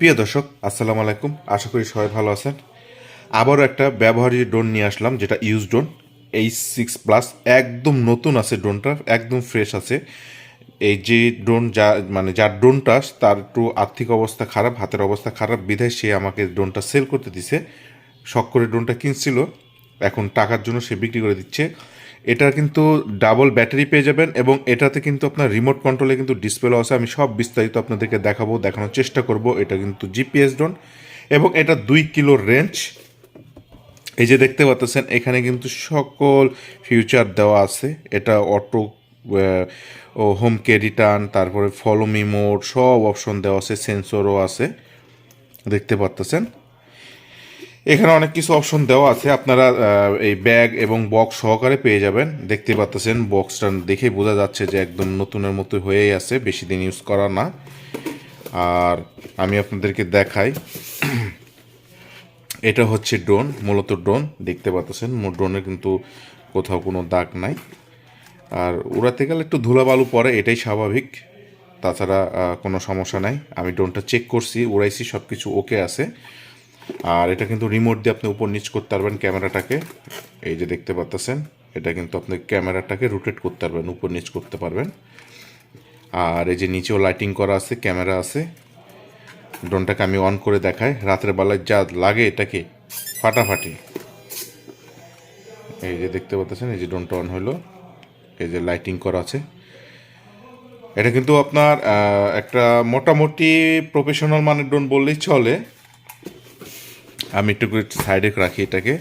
প্রিয় দর্শক, আসসালামু আলাইকুম। আশা করি সবাই ভালো আছেন। আবারও একটা ব্যবহারিক ড্রোন নিয়ে আসলাম, যেটা use drone H six plus একদম নতুন আছে ড্রোনটা একদম ফ্রেশ আছে। এই যে ড্রোন যা মানে যার ড্রোনটা তার একটু আর্থিক অবস্থা খারাপ, হাতের অবস্থা খারাপ, বিধায় সে আমাকে ড্রোনটা সেল করতে দিছে। শখ করে ড্রোনটা কিনছিল, এখন টাকার জন্য সে বিক্রি করে দিচ্ছে। এটা কিন্তু ডাবল ব্যাটারি পেয়ে যাবেন এবং এটাতে কিন্তু আপনার রিমোট কন্ট্রোলে কিন্তু ডিসপ্লে আছে আমি সব বিস্তারিত আপনাদেরকে দেখাবো, দেখানোর চেষ্টা করব। এটা কিন্তু জিপিএস ড্রোন এবং এটা দুই কিলো রেঞ্জ এই যে দেখতে পাচ্ছেন, এখানে কিন্তু সকল ফিউচার দেওয়া আছে। এটা অটো ও হোম কে রিটার্ন তারপরে ফলো মি মোড সব অপশন দেওয়া আছে সেন্সরও আছে। দেখতে পাচ্ছেন। এখানে অনেক কিছু অপশন দেওয়া আছে। আপনারা এই ব্যাগ এবং বক্স সহকারে পেয়ে যাবেন। দেখতে পাচ্ছেন বক্সটা দেখে বোঝা যাচ্ছে যে একদম নতুনের মতো হয়েই আছে, বেশি দিন ইউজ করা না। আর আমি আপনাদেরকে দেখাই। এটা হচ্ছে ড্রোন মূলত ড্রোন দেখতে পাচ্ছেন ড্রোনের কিন্তু কোথাও কোনো দাগ নাই। আর উড়াতে গেলে একটু ধুলাবালু পড়ে এটাই স্বাভাবিক। তাছাড়া কোনো সমস্যা নাই। আমি ড্রোনটা চেক করছি, উড়াইছি সব কিছু ওকে আছে। আর এটা কিন্তু রিমোট দিয়ে আপনি উপর নিচ করতে পারবেন ক্যামেরাটাকে। এই যে দেখতে পাচ্ছেন এটা কিন্তু আপনি ক্যামেরাটাকে রোটেট করতে পারবেন, উপর নিচ করতে পারবেন। আর এই যে নিচেও লাইটিং করা আছে, ক্যামেরা আছে। ড্রোনটাকে আমি অন করে দেখাই। রাতের বেলায় যা লাগে এটাকে ফাটাফাটি। এই যে দেখতে পাচ্ছেন এই যে ড্রোনটা অন হলো। এই যে লাইটিং করা আছে। এটা কিন্তু আপনার একটা মোটামুটি প্রফেশনাল মানের ড্রোন বললেই চলে। আমি একটু সাইডে রাখি এটাকে।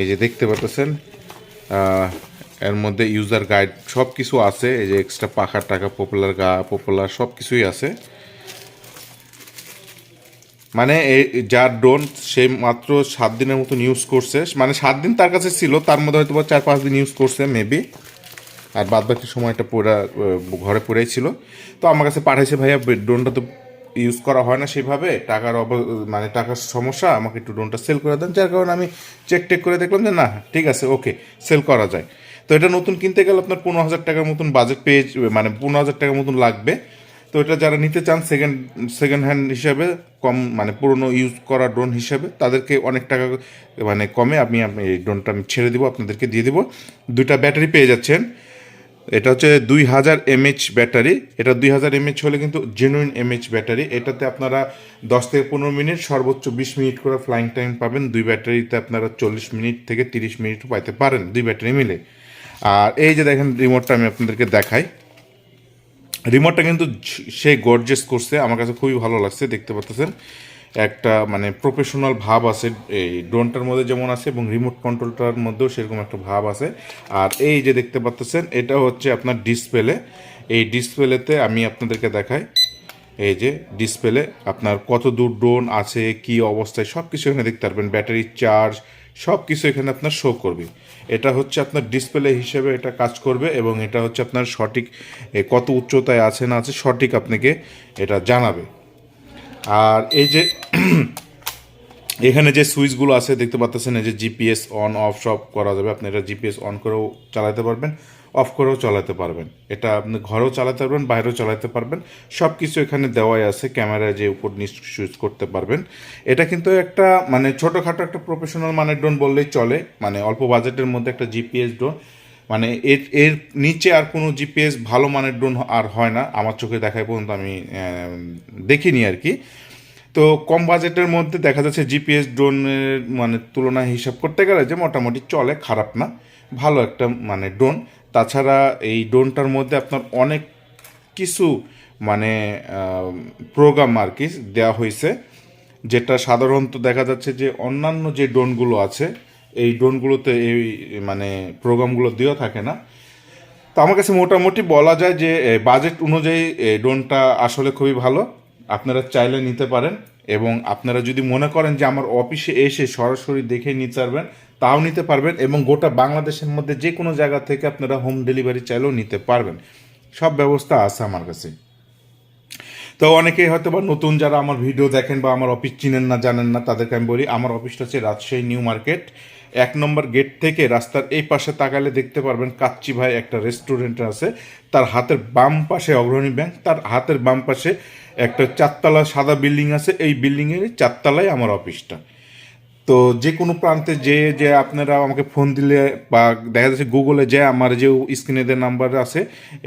এই যে দেখতে পাচ্ছেন এর মধ্যে ইউজার গাইড সব কিছু আছে, এই যে এক্সট্রা পাখার টাকা পপুলার গা পপুলার সব কিছুই আছে। মানে এই যার ড্রোন সে মাত্র সাত দিনের মতন ইউজ করছে। মানে সাত দিন তার কাছে ছিল, তার মধ্যে হয়তো চার পাঁচ দিন ইউজ করছে মেবি আর বাদ বাকি সময়টা পুরা ঘরে পড়েই ছিল। তো আমার কাছে পাঠাইছে, ভাইয়া ড্রোনটা তো ইউজ করা হয় না সেভাবে, টাকার অব মানে টাকার সমস্যা, আমাকে একটু ড্রোনটা সেল করে দেন। যার কারণে আমি চেক টেক করে দেখলাম যে, না, ঠিক আছে ওকে সেল করা যায়। তো এটা নতুন কিনতে গেলে আপনার পনেরো হাজার টাকার মতন বাজেট পেয়ে মানে পনেরো হাজার টাকার মতন লাগবে। তো এটা যারা নিতে চান সেকেন্ড সেকেন্ড হ্যান্ড হিসাবে, কম মানে পুরনো ইউজ করা ড্রোন হিসাবে, তাদেরকে অনেক টাকা মানে কমে আমি এই ড্রোনটা আমি ছেড়ে দিব, আপনাদেরকে দিয়ে দেবো। দুইটা ব্যাটারি পেয়ে যাচ্ছেন। এটা হচ্ছে দুই হাজার এমএইচ ব্যাটারি। এটা দুই হাজার এমএইচ হলে কিন্তু জেনুইন এমএইচ ব্যাটারি। এটাতে আপনারা দশ থেকে পনেরো মিনিট, সর্বোচ্চ বিশ মিনিট করে ফ্লাইং টাইম পাবেন। দুই ব্যাটারিতে আপনারা চল্লিশ মিনিট থেকে তিরিশ মিনিটও পাইতে পারেন দুই ব্যাটারি মিলে। আর এই যে দেখেন রিমোটটা আমি আপনাদেরকে দেখাই। রিমোটটা কিন্তু সে গর্জেস করছে। আমার কাছে খুবই ভালো লাগছে, দেখতে পাচ্ছেন। একটা মানে প্রফেশনাল ভাব আছে, এই ড্রোনটার মধ্যে যেমন আছে এবং রিমোট কন্ট্রোলটার মধ্যেও সেরকম একটা ভাব আছে। আর এই যে দেখতে পাচ্ছেন এটা হচ্ছে আপনার ডিসপ্লে এই ডিসপ্লেতে আমি আপনাদেরকে দেখাই, এই যে ডিসপ্লে আপনার কত দূর ড্রোন আছে, কি অবস্থায় সব কিছু এখানে দেখতে পারবেন। ব্যাটারি চার্জ সব কিছু এখানে আপনার শো করবে। এটা হচ্ছে আপনার ডিসপ্লে হিসেবে এটা কাজ করবে এবং এটা হচ্ছে আপনার সঠিক কত উচ্চতায় আছে না আছে সঠিক আপনাকে এটা জানাবে। আর এই যে, এখানে যে সুইচগুলো আছে, দেখতে পাচ্ছেন এই যে জিপিএস অন, অফ সব করা যাবে। আপনি এটা জিপিএস অন করেও চালাতে পারবেন, অফ করেও চালাতে পারবেন। এটা আপনি ঘরেও চালাতে পারবেন, বাইরেও চালাতে পারবেন। সব কিছু এখানে দেওয়াই আছে, ক্যামেরায় যে উপর নিচ সুইচ করতে পারবেন। এটা কিন্তু একটা মানে ছোটোখাটো একটা প্রফেশনাল মানের ড্রোন বললেই চলে মানে অল্প বাজেটের মধ্যে একটা জিপিএস ড্রোন মানে এর এর নিচে আর কোনো জিপিএস ভালো মানের ড্রোন আর হয় না। আমার চোখে দেখায় পর্যন্ত আমি দেখিনি আর কি। তো কম বাজেটের মধ্যে দেখা যাচ্ছে জিপিএস ড্রোনের মানে তুলনা হিসাব করতে গেলে যে মোটামুটি চলে, খারাপ না। ভালো একটা মানে ড্রোন তাছাড়া এই ড্রোনটার মধ্যে আপনার অনেক কিছু মানে প্রোগ্রাম আর কি দেওয়া হয়েছে। যেটা সাধারণত দেখা যাচ্ছে যে অন্যান্য যে ড্রোনগুলো আছে এই ড্রোনগুলোতে এই মানে প্রোগ্রামগুলো দেওয়া থাকে না। তো আমার কাছে মোটামুটি বলা যায় যে বাজেট অনুযায়ী ড্রোনটা আসলে খুবই ভালো। আপনারা চাইলে নিতে পারেন এবং আপনারা যদি মনে করেন যে আমার অফিসে এসে সরাসরি দেখে নিতে পারবেন, তাও নিতে পারবেন এবং গোটা বাংলাদেশের মধ্যে যে কোনো জায়গা থেকে আপনারা হোম ডেলিভারি চাইলেও নিতে পারবেন। সব ব্যবস্থা আছে আমার কাছে। তো অনেকেই হয়তো বা নতুন যারা আমার ভিডিও দেখেন বা আমার অফিস চিনেন না, জানেন না, তাদেরকে আমি বলি, আমার অফিসটা হচ্ছে রাজশাহী নিউ মার্কেট। এক নম্বর গেট থেকে রাস্তার এই পাশে তাকালে দেখতে পারবেন কাচ্চি ভাই একটা রেস্টুরেন্ট আছে। তার হাতের বাম পাশে অগ্রণী ব্যাংক তার হাতের বাম পাশে একটা চারতলা সাদা বিল্ডিং আছে। এই বিল্ডিংয়ের চারতলায় আমার অফিসটা তো যে কোনো প্রান্তে যে যে আপনারা আমাকে ফোন দিলে বা দেখা যাচ্ছে গুগলে যে আমার যে স্ক্রিনে যে নাম্বার আছে,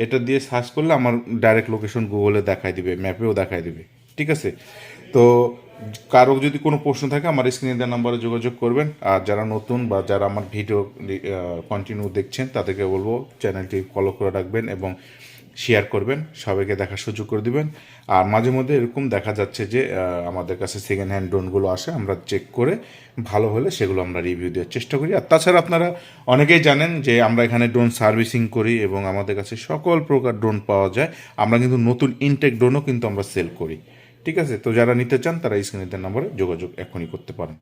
এটা দিয়ে সার্চ করলে আমার ডাইরেক্ট লোকেশন গুগলে দেখায় দিবে ম্যাপেও দেখায় দিবে। ঠিক আছে? তো কারও যদি কোনো প্রশ্ন থাকে, আমার স্ক্রিনে দেওয়া নাম্বারে যোগাযোগ করবেন। আর যারা নতুন বা যারা আমার ভিডিও কন্টিনিউ দেখছেন, তাদেরকে বলব চ্যানেলটি ফলো করে রাখবেন এবং শেয়ার করবেন। সবাইকে দেখার সুযোগ করে দিবেন। আর মাঝে মধ্যে এরকম দেখা যাচ্ছে যে আমাদের কাছে সেকেন্ড হ্যান্ড ড্রোনগুলো আসে, আমরা চেক করে ভালো হলে সেগুলো আমরা রিভিউ দেওয়ার চেষ্টা করি। আর তাছাড়া আপনারা অনেকেই জানেন যে, আমরা এখানে ড্রোন সার্ভিসিং করি এবং আমাদের কাছে সকল প্রকার ড্রোন পাওয়া যায়। আমরা কিন্তু নতুন ইনটেক ড্রোনও কিন্তু আমরা সেল করি। ঠিক আছে? তো যারা নিতে চান তারা স্ক্রিনের নাম্বারে যোগাযোগ এখনই করতে পারেন।